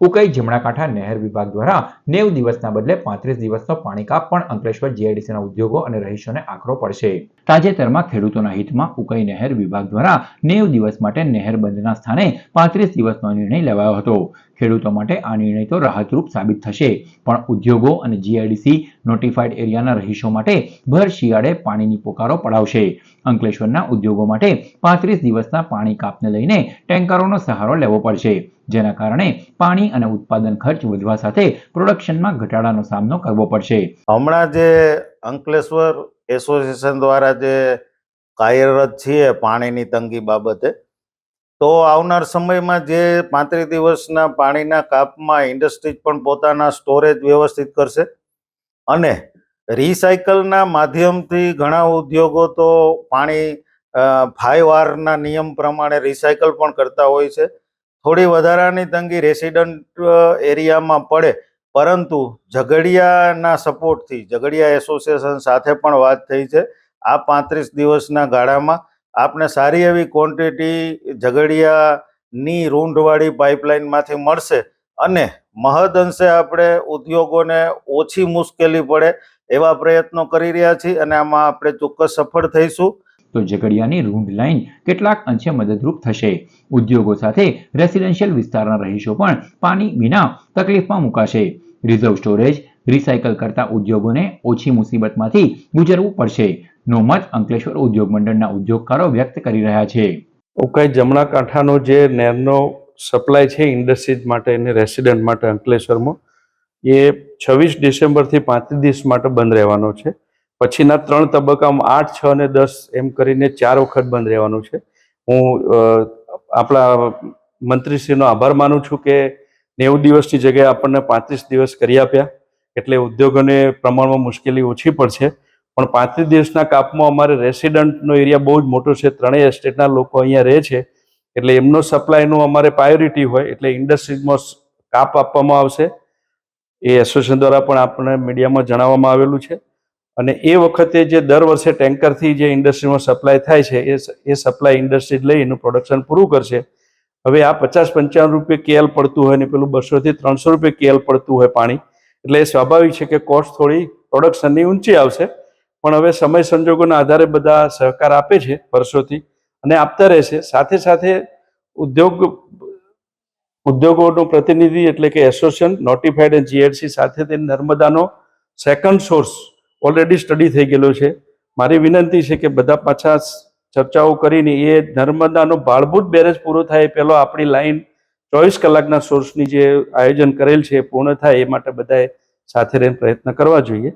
ઉકાઈ જમણાકાંઠા નહેર વિભાગ દ્વારા નેવ દિવસના બદલે પાંત્રીસ દિવસનો પાણી કાપ પણ અંકલેશ્વર જીઆઈડીસીના ઉદ્યોગો અને રહીશોને આકરો પડશે. તાજેતરમાં ખેડૂતોના હિતમાં ઉકાઈ નહેર વિભાગ દ્વારા નેવ દિવસ માટે નહેર બંધના સ્થાને પાંત્રીસ દિવસનો નિર્ણય લેવાયો હતો. ખેડૂતો માટે આ નિર્ણય તો રાહતરૂપ સાબિત થશે. પણ ઉદ્યોગો અને જીઆઈડીસી નોટિફાઈડ એરિયાના રહીશો માટે ભર શિયાળે પાણીની પોકારો પડાવશે. અંકલેશ્વરના ઉદ્યોગો માટે પાંત્રીસ દિવસના પાણી કાપને લઈને ટેન્કરોનો સહારો લેવો પડશે. જેના કારણે પાણી અને ઉત્પાદન ખર્ચ વધવા સાથે પ્રોડક્શનમાં ઘટાડાનો સામનો કરવો પડશે. હમણાં જે અંકલેશ્વર એસોસિએશન દ્વારા જે કાર્યરત છીએ પાણીની તંગી બાબતે તો આવનાર સમયમાં જે પાંત્રીસ દિવસના પાણીના કાપમાં ઇન્ડસ્ટ્રીઝ પણ પોતાના સ્ટોરેજ વ્યવસ્થિત કરશે. અને રિસાયકલના માધ્યમથી ઘણા ઉદ્યોગો તો પાણી ફાઈવ આરના નિયમ પ્રમાણે રિસાયકલ પણ કરતા હોય છે. થોડી વધારાની તંગી રેસિડન્ટ એરિયામાં પડે, પરંતુ ઝઘડિયાના સપોર્ટથી, ઝઘડિયા એસોસિએશન સાથે પણ વાત થઈ છે. આ પાંત્રીસ દિવસના ગાળામાં આપને સારી એવી ક્વોન્ટિટી ઝઘડિયાની રૂંઢવાળી પાઇપલાઇનમાંથી મળશે અને મહદઅંશે આપણે ઉદ્યોગોને ઓછી મુશ્કેલી પડે એવા પ્રયત્નો કરી રહ્યા છીએ અને આમાં આપણે ચોક્કસ સફળ થઈશું. તો ઝઘડિયાની રૂંઢ લાઈન કેટલાક અંશે મદદરૂપ થશે. ઉદ્યોગો સાથે રેસિડેન્શિયલ વિસ્તારના રહીશો પણ પાણી વિના તકલીફમાં મુકાશે. રિઝર્વ સ્ટોરેજ રિસાયકલ કરતા ઉદ્યોગોને ઓછી મુસીબતમાંથી ગુજરવું પડશે. નો મત અંકલેશ્વર ઉદ્યોગ મંડળના ઉદ્યોગકારો વ્યક્ત કરી રહ્યા છે. ઉકાઈ જમણા કાંઠાનો જે નેરનો સપ્લાય છે ઇન્ડસ્ટ્રીઝ માટે અને રેસિડન્ટ માટે અંકલેશ્વરમાં, એ છવ્વીસ ડિસેમ્બરથી પાંત્રીસ દિવસ માટે બંધ રહેવાનો છે. પછીના ત્રણ તબક્કામાં આઠ, છ અને દસ એમ કરીને ચાર વખત બંધ રહેવાનું છે. હું આપણા મંત્રીશ્રીનો આભાર માનું છું કે નેવું દિવસની જગ્યાએ આપણને પાંત્રીસ દિવસ કરી આપ્યા. એટલે ઉદ્યોગોને પ્રમાણમાં મુશ્કેલી ઓછી પડશે. પણ પાંત્રીસ દિવસના કાપમાં અમારે રેસિડન્ટનો એરિયા બહુ જ મોટો છે. ત્રણેય એસ્ટેટના લોકો અહીંયા રહે છે. એટલે એમનો સપ્લાયનું અમારે પ્રાયોરિટી હોય. એટલે ઇન્ડસ્ટ્રીઝમાં કાપ આપવામાં આવશે. એ એસોસિએશન દ્વારા પણ આપણને મીડિયામાં જણાવવામાં આવેલું છે. અને એ વખતે જે દર વર્ષે ટેન્કરથી જે ઇન્ડસ્ટ્રીમાં સપ્લાય થાય છે, એ એ સપ્લાય ઇન્ડસ્ટ્રીઝ લઈ એનું પ્રોડક્શન પૂરું કરશે. હવે આ પચાસ પંચાવન રૂપિયા કેએલ પડતું હોય ને પેલું બસોથી ત્રણસો રૂપિયા કેએલ પડતું હોય પાણી, એટલે એ સ્વાભાવિક છે કે કોસ્ટ થોડી પ્રોડક્શનની ઊંચી આવશે. પણ હવે સમય સંજોગોના આધારે બધા સહકાર આપે છે વર્ષોથી અને આપતા રહેશે. સાથે સાથે ઉદ્યોગ, ઉદ્યોગોનું પ્રતિનિધિ એટલે કે એસોસિએશન નોટિફાઈડ એન્ડ જીએડસી સાથે તે નર્મદાનો સેકન્ડ સોર્સ ઓલરેડી સ્ટડી થઈ ગયેલો છે. મારી વિનંતી છે કે બધા પાછા ચર્ચાઓ કરીને એ નર્મદાનો ભાળભૂત બેરેજ પૂરો થાય પહેલો આપણી લાઈન ચોવીસ કલાકના સોર્સની જે આયોજન કરેલ છે એ પૂર્ણ થાય એ માટે બધાએ સાથે રહીને પ્રયત્ન કરવા જોઈએ.